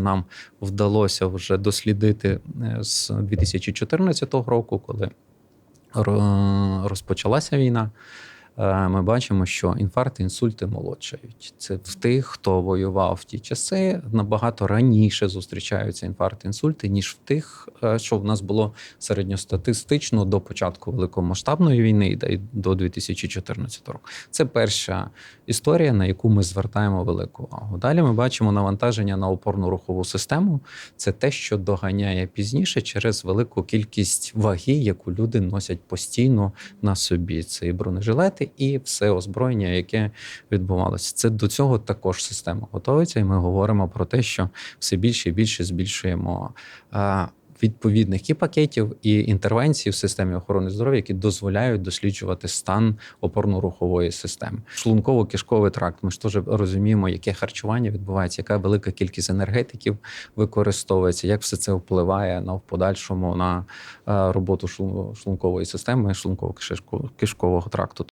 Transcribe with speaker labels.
Speaker 1: Нам вдалося вже дослідити е, з 2014 року, коли розпочалася війна. Е, Ми бачимо, що інфаркти, інсульти молодшають. Це в тих, хто воював в ті часи, набагато раніше зустрічаються інфаркти, інсульти, ніж в тих, е, що в нас було середньостатистично до початку великомасштабної війни й до 2014 року. Це перша історія, на яку ми звертаємо велику увагу. Далі ми бачимо навантаження на опорно-рухову систему. Це те, що доганяє пізніше через велику кількість ваги, яку люди носять постійно на собі. Це і бронежилети, і все озброєння, яке відбувалося. Це до цього також система готується, і ми говоримо про те, що все більше і більше збільшуємо. Відповідних і пакетів, і інтервенцій в системі охорони здоров'я, які дозволяють досліджувати стан опорно-рухової системи. Шлунково-кишковий тракт. Ми ж теж розуміємо, яке харчування відбувається, яка велика кількість енергетиків використовується, як все це впливає на в подальшому на роботу шлун- шлункової системи, шлунково-кишкового тракту.